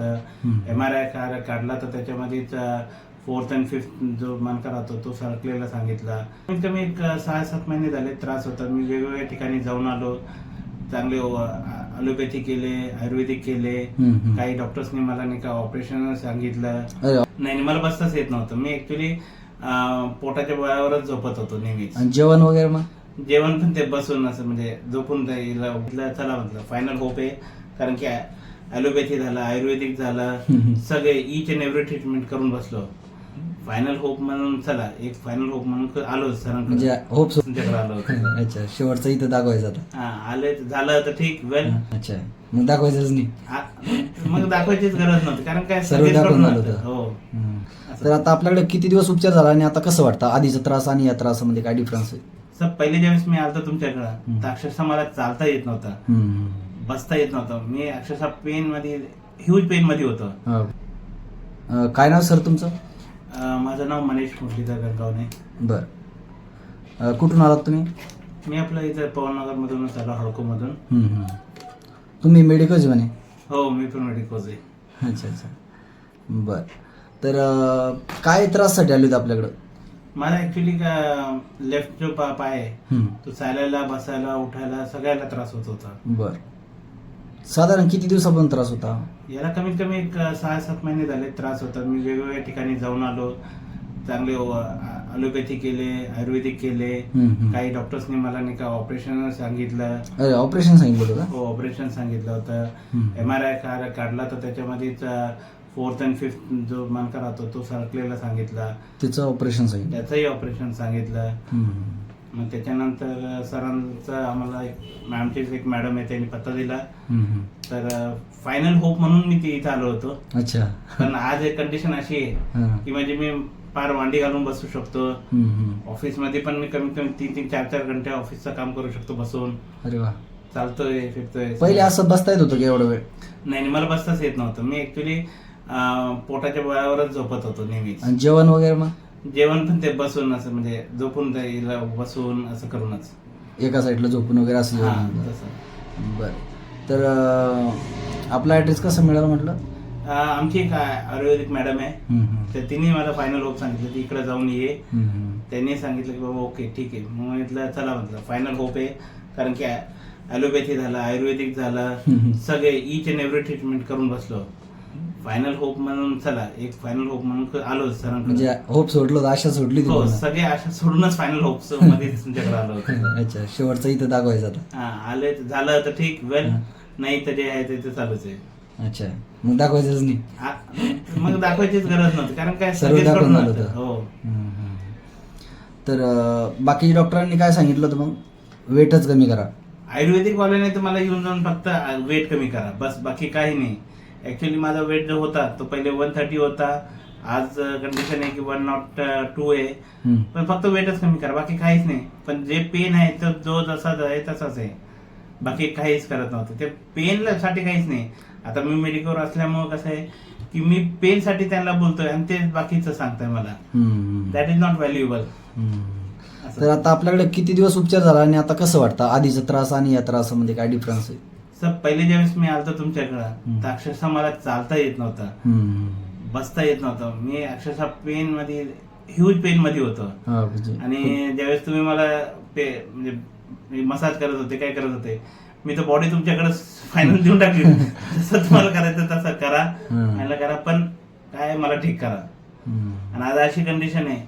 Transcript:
हम्म. M R I काढला तर त्याच्यामध्ये फोर्थ अँड फिफ्थ जो मनका राहतो तो सरकलेला सांगितला. कमीत कमी एक सहा सात महिने झाले त्रास होता. मी वेगवेगळ्या ठिकाणी जाऊन आलो. चांगले अलोपॅथी केले आयुर्वेदिक केले. काही डॉक्टर्सनी मला नाही का ऑपरेशन सांगितलं. नाही मला बसताच येत नव्हतं. मी ऍक्च्युली पोटाच्या बळावरच झोपत होतो नेहमीच. जेवण वगैरे मग? जेवण पण ते बसून असं म्हणजे झोपून चला म्हटलं फायनल होप आहे. कारण की ॲलोपॅथी झालं आयुर्वेदिक झालं. सगळे इच अँड एव्हरी ट्रीटमेंट करून बसलो. फायनल होप म्हणून चला एक फायनल होप म्हणून आलो म्हणजे सरांकडे होप तुमच्याकडे आलो अच्छा शेवटचं इथं दाखवायचं आता. हा, आले झालं तर ठीक वेल अच्छा. मग दाखवायचंच नाही. मग दाखवायचीच गरज नव्हती कारण काय सर्व दाखवून करून आलं आलं. हो. तर आता आपल्याकडे किती दिवस उपचार झाला आणि आता कसं वाटतं? आधीचा त्रास आणि या त्रासामध्ये काय डिफरन्स आहे? सर पहिले ज्यावेळेस मी आलतो तुमच्याकडं. तर अक्षरशः मला चालता येत नव्हतं. बसता येत नव्हतं. मी अक्षरशः पेन मध्ये ह्यूज पेन मध्ये होतो. हा. अं, काय नाव सर तुमचं? अं, माझं नाव मनीष मुरलीधर गणगावणे बर. अं, कुठून आलात तुम्ही? मी आपलं इथं पवननगर मधूनच आलो हडको मधून हम्म, हम्म. तुम्ही मेडिकल म्हणे हो मी पण मेडिकोज आहे अच्छा अच्छा. बर. तर अं, काय त्राससाठी आले होते आपल्याकडं? मला ऍक्च्युली लेफ्ट जो पा पाय आहे हम्म. तो चालायला बसायला उठायला सगळ्याला त्रास होत होता. बर. साधारण किती दिवसापासून त्रास होता? याला कमीत कमी एक सहा सात महिने झाले त्रास होता मी वेगवेगळ्या ठिकाणी जाऊन आलो. चांगले अलोपॅथी केले आयुर्वेदिक केले. हम्म, हम्म. काही डॉक्टर्सनी मला नाही का ऑपरेशन सांगितलं. अरे ऑपरेशन सांगितलं होतं हो ऑपरेशन सांगितलं होतं. हम्म. एम आर आय काढला तर त्याच्यामध्ये फोर्थ अँड फिफ्थ जो मनका राहतो तो सरकलेला सांगितला. त्याचं ऑपरेशन सांगितलं. त्याचंही ऑपरेशन सांगितलं. हम्म. मग त्याच्यानंतर सरांचं आम्हाला एक मॅमचीच एक मॅडम आहे त्यांनी पत्ता दिला. हम्म. तर फायनल होप म्हणून मी ती इथं आलो होतो. अच्छा. पण आज एक कंडिशन अशी आहे हा. की म्हणजे मी पार मांडी घालून बसू शकतो. हम्म, हम्म. ऑफिसमध्ये पण मी कमीत कमी तीन तीन चार चार घंटे ऑफिसचं काम करू शकतो बसून. अरे वा. चालतोय फिरतोय. पहिले असं बसता येत होतं का एवढा वेळ? नाही नाही, मला बसताच येत नव्हतं. मी ऍक्च्युली पोटाच्या बळावरच झोपत होतो नेहमीच. आणि जेवण वगैरे मग? जेवण पण ते बसून असं म्हणजे झोपून जाईल बसून असं करूनच. एका साईडला झोपून वगैरे असं हा जेवण. तसं. बर. तर अं, आपला ऍड्रेस कसा मिळाला म्हटलं? अं, आमची एक आयुर्वेदिक मॅडम आहे. हम्म, हम्म. तर तिने मला फायनल होप सांगितलं की इकडे जाऊन ये. हम्म, हम्म. त्यांनी सांगितलं की बाबा ओके ठीक आहे. मग म्हटलं चला म्हटलं फायनल होप आहे. कारण की ॲलोपॅथी झालं आयुर्वेदिक झालं हम्म. सगळे इच अँड एव्हरी ट्रीटमेंट करून बसलो. फायनल होप म्हणून चला एक फायनल होप म्हणून आलो सरांकडे म्हणजे होप सोडलं होतं आशा सोडली हो सगळे अशा सोडूनच फायनल होप्समध्ये तुमच्याकडे आलो होतो. अच्छा शेवटचं इथं दाखवायचं आता. हा आले झालं तर ठीक वेल हा. नाही तर जे आहे ते तर चालूच आहे. अच्छा मग दाखवायचंच नाही. आ- मग दाखवायचीच गरज नव्हती कारण काय सर्व सगळेच दाखवून करून. होतं. हो. हम्म, हम्म. तर अं, बाकी डॉक्टरांनी काय सांगितलं होतं मग? वेटच कमी करा. आयुर्वेदिक वाल्याने तर मला येऊन जाऊन फक्त वेट कमी करा. बस बाकी काही नाही. ऍक्च्युली माझा वेट जो होता तो पहिले वन थर्टी होता. आज कंडिशन आहे की वन नॉट टू आहे. पण फक्त वेटच कमी करा. बाकी काहीच नाही. पण जे पेन आहे तो जो जसाच आहे तसाच आहे. बाकी काहीच करत नव्हतं. ते पेन साठी काहीच नाही. आता मी मेडिकल असल्यामुळे कसं आहे की मी पेन साठी त्यांना बोलतोय आणि ते बाकीचं सांगताय मला. That is not valuable. तर आता आपल्याकडे किती दिवस उपचार झाला आणि आता कसं वाटतं? आधीचा त्रास आणि या त्रासामध्ये काय डिफरन्स आहे? सर पहिले ज्यावेळेस मी आलतो तुमच्याकडं. तर अक्षरशः मला चालता येत नव्हतं. बसता येत नव्हतं मी अक्षरशः पेन मध्ये ह्यूज पेन मध्ये होतो हा, म्हणजे आणि ज्यावेळेस तुम्ही मला पे म्हणजे मसाज करत होते काय करत होते मी तर बॉडी तुमच्याकडे फायनल देऊन टाकली जसं तुम्हाला करायचं तसं करा. फायनल करा पण काय मला ठीक करा. आणि आज अशी कंडिशन आहे